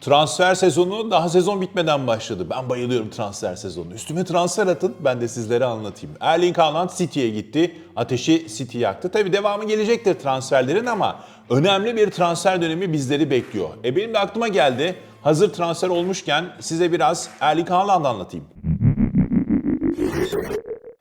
Transfer sezonu daha sezon bitmeden başladı. Ben bayılıyorum transfer sezonu. Üstüme transfer atın ben de sizlere anlatayım. Erling Haaland City'ye gitti. Ateşi City yaktı. Tabi devamı gelecektir transferlerin ama önemli bir transfer dönemi bizleri bekliyor. E benim de aklıma geldi. Hazır transfer olmuşken size biraz Erling Haaland anlatayım.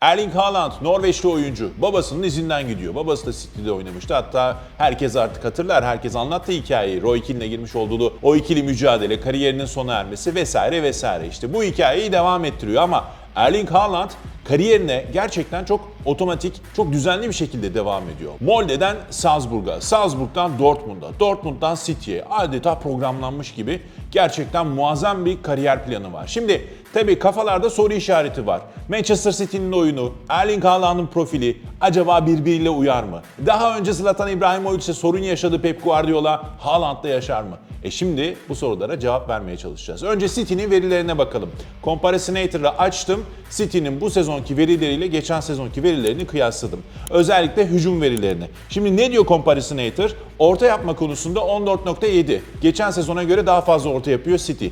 Erling Haaland Norveçli oyuncu. Babasının izinden gidiyor. Babası da City'de oynamıştı. Hatta herkes artık hatırlar. Herkes anlattı hikayeyi. Roy Keane'le girmiş olduğu o ikili mücadele, kariyerinin sona ermesi vesaire vesaire. İşte bu hikayeyi devam ettiriyor ama Erling Haaland kariyerine gerçekten çok otomatik, çok düzenli bir şekilde devam ediyor. Molde'den Salzburg'a, Salzburg'dan Dortmund'a, Dortmund'dan City'ye adeta programlanmış gibi gerçekten muazzam bir kariyer planı var. Şimdi tabii kafalarda soru işareti var. Manchester City'nin oyunu, Erling Haaland'ın profili acaba birbiriyle uyar mı? Daha önce Zlatan İbrahimovic'e sorun yaşadı Pep Guardiola, Haaland'da yaşar mı? E şimdi bu sorulara cevap vermeye çalışacağız. Önce City'nin verilerine bakalım. Comparisinator'ı açtım. City'nin bu sezonki verileriyle geçen sezonki verilerini kıyasladım. Özellikle hücum verilerini. Şimdi ne diyor Comparisinator? Orta yapma konusunda 14.7. Geçen sezona göre daha fazla orta yapıyor City.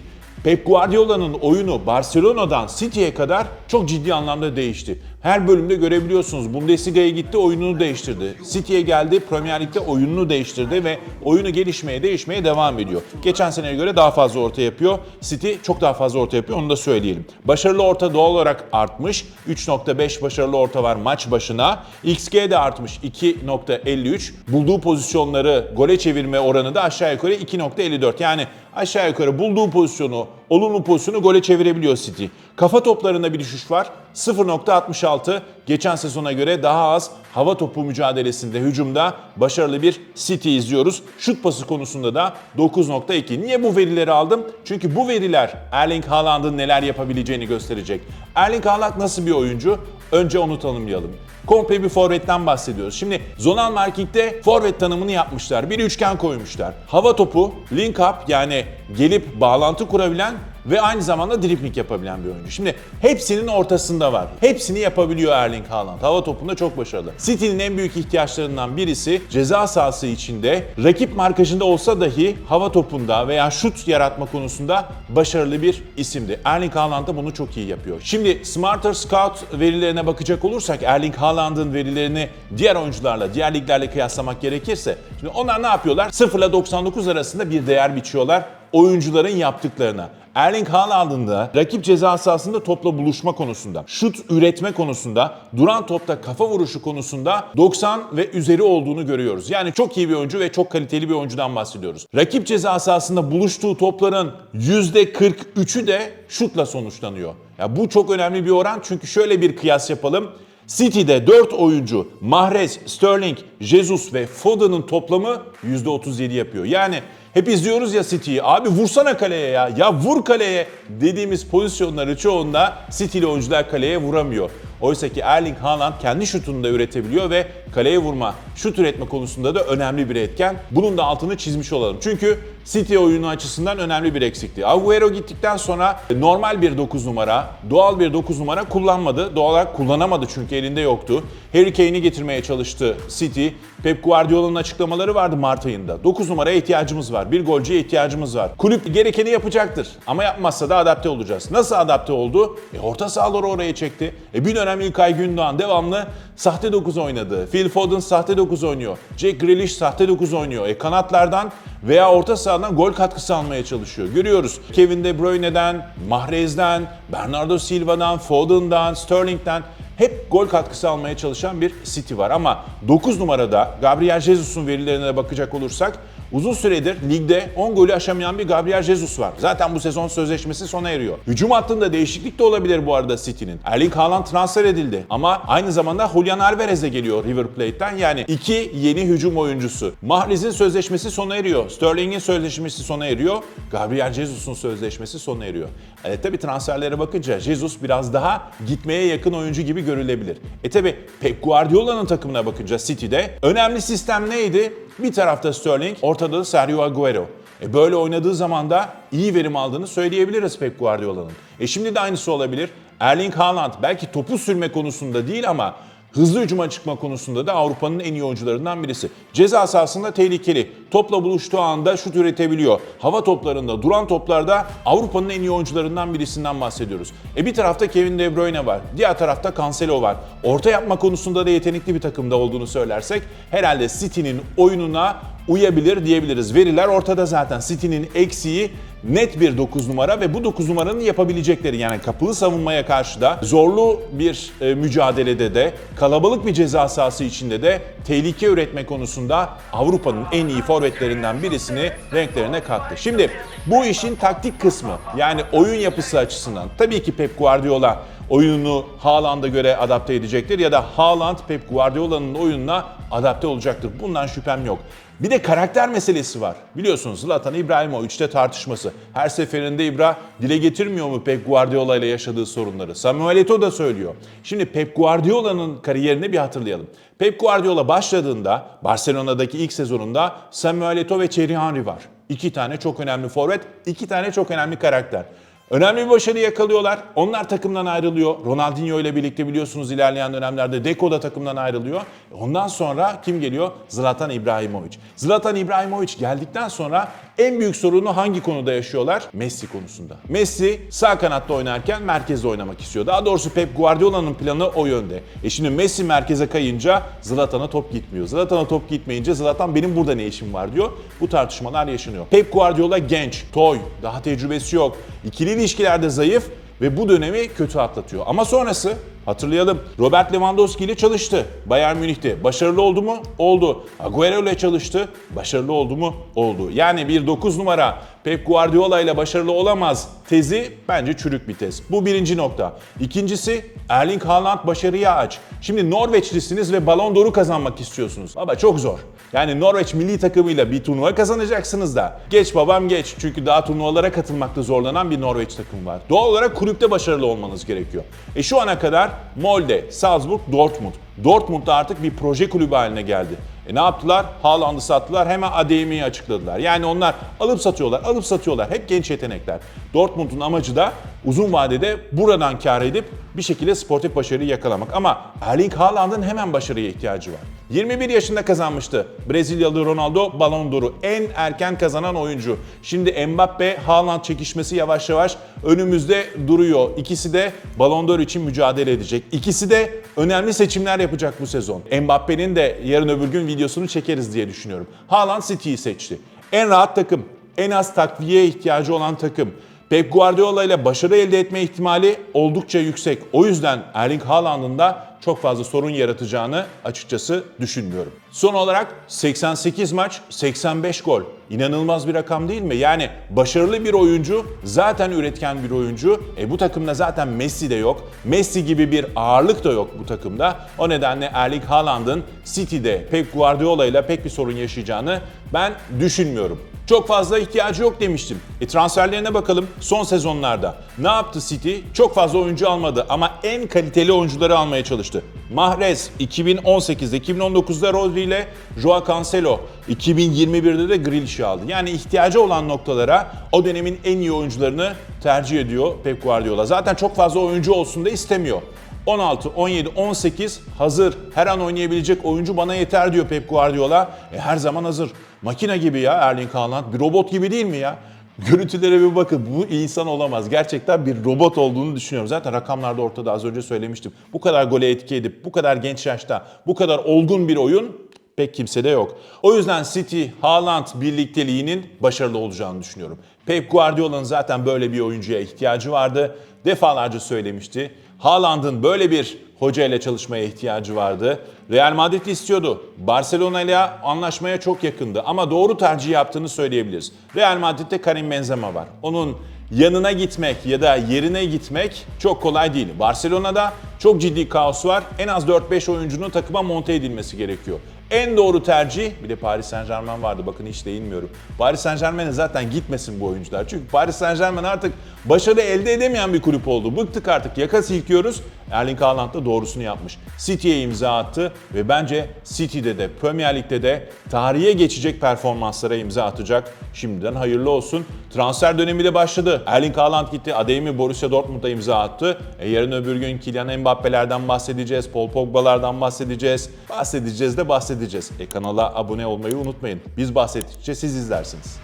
Pep Guardiola'nın oyunu Barcelona'dan City'ye kadar çok ciddi anlamda değişti. Her bölümde görebiliyorsunuz. Bundesliga'ya gitti, oyununu değiştirdi. City'ye geldi, Premier Lig'de oyununu değiştirdi ve oyunu gelişmeye, değişmeye devam ediyor. Geçen seneye göre daha fazla orta yapıyor. City çok daha fazla orta yapıyor, onu da söyleyelim. Başarılı orta doğal olarak artmış. 3.5 başarılı orta var maç başına. XG de artmış 2.53. Bulduğu pozisyonları gole çevirme oranı da aşağı yukarı 2.54. Yani aşağı yukarı bulduğu pozisyonu, olumlu pozisyonu gole çevirebiliyor City. Kafa toplarında bir düşüş var. 0.66 geçen sezona göre daha az hava topu mücadelesinde hücumda başarılı bir City izliyoruz. Şut pası konusunda da 9.2. Niye bu verileri aldım? Çünkü bu veriler Erling Haaland'ın neler yapabileceğini gösterecek. Erling Haaland nasıl bir oyuncu? Önce onu tanımlayalım. Komple bir forvetten bahsediyoruz. Şimdi zonal markingde forvet tanımını yapmışlar. Bir üçgen koymuşlar. Hava topu, link up yani gelip bağlantı kurabilen ve aynı zamanda dribling yapabilen bir oyuncu. Şimdi hepsinin ortasında var. Hepsini yapabiliyor Erling Haaland. Hava topunda çok başarılı. City'nin en büyük ihtiyaçlarından birisi ceza sahası içinde rakip markajında olsa dahi hava topunda veya şut yaratma konusunda başarılı bir isimdi. Erling Haaland da bunu çok iyi yapıyor. Şimdi Smarter Scout verilerine bakacak olursak Erling Haaland'ın verilerini diğer oyuncularla, diğer liglerle kıyaslamak gerekirse şimdi onlar ne yapıyorlar? 0 ile 99 arasında bir değer biçiyorlar oyuncuların yaptıklarına. Erling Haaland'ın da rakip ceza sahasında topla buluşma konusunda, şut üretme konusunda, duran topta kafa vuruşu konusunda 90 ve üzeri olduğunu görüyoruz. Yani çok iyi bir oyuncu ve çok kaliteli bir oyuncudan bahsediyoruz. Rakip ceza sahasında buluştuğu topların %43'ü de şutla sonuçlanıyor. Ya bu çok önemli bir oran çünkü şöyle bir kıyas yapalım. City'de 4 oyuncu Mahrez, Sterling, Jesus ve Foden'ın toplamı %37 yapıyor. Yani hep izliyoruz ya City'yi. Abi vursana kaleye ya. Ya vur kaleye dediğimiz pozisyonları çoğunda City'li oyuncular kaleye vuramıyor. Oysa ki Erling Haaland kendi şutunu da üretebiliyor ve kaleye vurma, şut üretme konusunda da önemli bir etken. Bunun da altını çizmiş olalım. Çünkü City oyunu açısından önemli bir eksikti. Agüero gittikten sonra normal bir 9 numara, doğal bir 9 numara kullanmadı. Doğal olarak kullanamadı çünkü elinde yoktu. Harry Kane'i getirmeye çalıştı City. Pep Guardiola'nın açıklamaları vardı Mart ayında. 9 numaraya ihtiyacımız var. Bir golcüye ihtiyacımız var. Kulüp gerekeni yapacaktır. Ama yapmazsa da adapte olacağız. Nasıl adapte oldu? E, orta sahaları oraya çekti. E, bir dönem İlkay Gündoğan devamlı sahte 9 oynadı. Phil Foden sahte 9 oynuyor. Jack Grealish sahte 9 oynuyor. E, kanatlardan veya orta sahadan gol katkısı almaya çalışıyor. Görüyoruz. Kevin De Bruyne'den, Mahrez'den, Bernardo Silva'dan, Foden'dan, Sterling'den hep gol katkısı almaya çalışan bir City var. Ama 9 numarada Gabriel Jesus'un verilerine bakacak olursak uzun süredir ligde 10 golü aşamayan bir Gabriel Jesus var. Zaten bu sezon sözleşmesi sona eriyor. Hücum hattında değişiklik de olabilir bu arada City'nin. Erling Haaland transfer edildi ama aynı zamanda Julian Alvarez de geliyor River Plate'ten. Yani iki yeni hücum oyuncusu. Mahrez'in sözleşmesi sona eriyor. Sterling'in sözleşmesi sona eriyor. Gabriel Jesus'un sözleşmesi sona eriyor. E tabi transferlere bakınca Jesus biraz daha gitmeye yakın oyuncu gibi görülebilir. E tabi Pep Guardiola'nın takımına bakınca City'de önemli sistem neydi? Bir tarafta Sterling, ortada da Sergio Agüero. E böyle oynadığı zaman da iyi verim aldığını söyleyebiliriz Pep Guardiola'nın. E şimdi de aynısı olabilir. Erling Haaland belki topu sürme konusunda değil ama Hızlı hücuma çıkma konusunda da Avrupa'nın en iyi oyuncularından birisi. Ceza sahasında tehlikeli. Topla buluştuğu anda şut üretebiliyor. Hava toplarında, duran toplarda Avrupa'nın en iyi oyuncularından birisinden bahsediyoruz. E bir tarafta Kevin De Bruyne var. Diğer tarafta Cancelo var. Orta yapma konusunda da yetenekli bir takımda olduğunu söylersek herhalde City'nin oyununa uyabilir diyebiliriz. Veriler ortada zaten. City'nin eksiği net bir 9 numara ve bu 9 numaranın yapabilecekleri yani kapılı savunmaya karşı da zorlu bir e, mücadelede de kalabalık bir ceza sahası içinde de tehlike üretme konusunda Avrupa'nın en iyi forvetlerinden birisini renklerine kattı. Şimdi bu işin taktik kısmı yani oyun yapısı açısından tabii ki Pep Guardiola oyununu Haaland'a göre adapte edecektir ya da Haaland Pep Guardiola'nın oyununa adapte olacaktır. Bundan şüphem yok. Bir de karakter meselesi var. Biliyorsunuz Zlatan İbrahimovic'te tartışması. Her seferinde İbra dile getirmiyor mu Pep Guardiola ile yaşadığı sorunları? Samuel Eto'o da söylüyor. Şimdi Pep Guardiola'nın kariyerini bir hatırlayalım. Pep Guardiola başladığında Barcelona'daki ilk sezonunda Samuel Eto'o ve Thierry Henry var. İki tane çok önemli forvet, iki tane çok önemli karakter. Önemli bir başarı yakalıyorlar. Onlar takımdan ayrılıyor. Ronaldinho ile birlikte biliyorsunuz ilerleyen dönemlerde Deco da takımdan ayrılıyor. Ondan sonra kim geliyor? Zlatan İbrahimovic. Zlatan İbrahimovic geldikten sonra en büyük sorunu hangi konuda yaşıyorlar? Messi konusunda. Messi sağ kanatta oynarken merkezde oynamak istiyor. Daha doğrusu Pep Guardiola'nın planı o yönde. E şimdi Messi merkeze kayınca Zlatan'a top gitmiyor. Zlatan'a top gitmeyince Zlatan benim burada ne işim var diyor. Bu tartışmalar yaşanıyor. Pep Guardiola genç, toy, daha tecrübesi yok. İkili ilişkilerde zayıf ve bu dönemi kötü atlatıyor. Ama sonrası hatırlayalım Robert Lewandowski ile çalıştı Bayern Münih'te. Başarılı oldu mu? Oldu. Agüero ile çalıştı. Başarılı oldu mu? Oldu. Yani bir 9 numara Pep Guardiola ile başarılı olamaz tezi bence çürük bir tez. Bu birinci nokta. İkincisi Erling Haaland başarıya aç. Şimdi Norveçlisiniz ve Ballon d'Or'u kazanmak istiyorsunuz. Baba çok zor. Yani Norveç milli takımıyla bir turnuva kazanacaksınız da. Geç babam geç. Çünkü daha turnuvalara katılmakta zorlanan bir Norveç takım var. Doğal olarak kulüpte başarılı olmanız gerekiyor. E şu ana kadar Molde, Salzburg, Dortmund. Dortmund da artık bir proje kulübü haline geldi. E ne yaptılar? Haaland'ı sattılar. Hemen ADM'yi açıkladılar. Yani onlar alıp satıyorlar, alıp satıyorlar. Hep genç yetenekler. Dortmund'un amacı da uzun vadede buradan kar edip bir şekilde sportif başarıyı yakalamak. Ama Erling Haaland'ın hemen başarıya ihtiyacı var. 21 yaşında kazanmıştı Brezilyalı Ronaldo Ballon d'Or'u. En erken kazanan oyuncu. Şimdi Mbappe Haaland çekişmesi yavaş yavaş önümüzde duruyor. İkisi de Ballon d'Or için mücadele edecek. İkisi de önemli seçimler yapacak bu sezon. Mbappe'nin de yarın öbür gün videosunu çekeriz diye düşünüyorum. Haaland City'yi seçti. En rahat takım, en az takviye ihtiyacı olan takım. Pep Guardiola ile başarı elde etme ihtimali oldukça yüksek. O yüzden Erling Haaland'ın da çok fazla sorun yaratacağını açıkçası düşünmüyorum. Son olarak 88 maç, 85 gol. İnanılmaz bir rakam değil mi? Yani başarılı bir oyuncu, zaten üretken bir oyuncu. E bu takımda zaten Messi de yok. Messi gibi bir ağırlık da yok bu takımda. O nedenle Erling Haaland'ın City'de Pep Guardiola ile pek bir sorun yaşayacağını ben düşünmüyorum. Çok fazla ihtiyacı yok demiştim. E transferlerine bakalım son sezonlarda. Ne yaptı City? Çok fazla oyuncu almadı ama en kaliteli oyuncuları almaya çalıştı. Mahrez 2018'de, 2019'da Rodri ile Joao Cancelo, 2021'de de Grealish'i aldı. Yani ihtiyacı olan noktalara o dönemin en iyi oyuncularını tercih ediyor Pep Guardiola. Zaten çok fazla oyuncu olsun da istemiyor. 16, 17, 18 hazır. Her an oynayabilecek oyuncu bana yeter diyor Pep Guardiola. E her zaman hazır. Makine gibi ya Erling Haaland. Bir robot gibi değil mi ya? Görüntülere bir bakın. Bu insan olamaz. Gerçekten bir robot olduğunu düşünüyorum. Zaten rakamlarda ortada az önce söylemiştim. Bu kadar gole etki edip, bu kadar genç yaşta, bu kadar olgun bir oyun pek kimsede yok. O yüzden City, Haaland birlikteliğinin başarılı olacağını düşünüyorum. Pep Guardiola'nın zaten böyle bir oyuncuya ihtiyacı vardı. Defalarca söylemişti. Haaland'ın böyle bir hoca ile çalışmaya ihtiyacı vardı. Real Madrid istiyordu. Barcelona ile anlaşmaya çok yakındı ama doğru tercih yaptığını söyleyebiliriz. Real Madrid'de Karim Benzema var. Onun yanına gitmek ya da yerine gitmek çok kolay değil. Barcelona'da çok ciddi kaos var. En az 4-5 oyuncunun takıma monte edilmesi gerekiyor. En doğru tercih, bir de Paris Saint Germain vardı bakın hiç değinmiyorum. Paris Saint Germain'e zaten gitmesin bu oyuncular. Çünkü Paris Saint Germain artık başarı elde edemeyen bir kulüp oldu. Bıktık artık yaka silkiyoruz. Erling Haaland da doğrusunu yapmış. City'ye imza attı ve bence City'de de Premier Lig'de de tarihe geçecek performanslara imza atacak. Şimdiden hayırlı olsun. Transfer dönemi de başladı. Erling Haaland gitti. Adeyemi Borussia Dortmund'a imza attı. E, yarın öbür gün Kylian Mbappe'lerden bahsedeceğiz. Paul Pogba'lardan bahsedeceğiz. Bahsedeceğiz de bahsedeceğiz. E, kanala abone olmayı unutmayın. Biz bahsettikçe siz izlersiniz.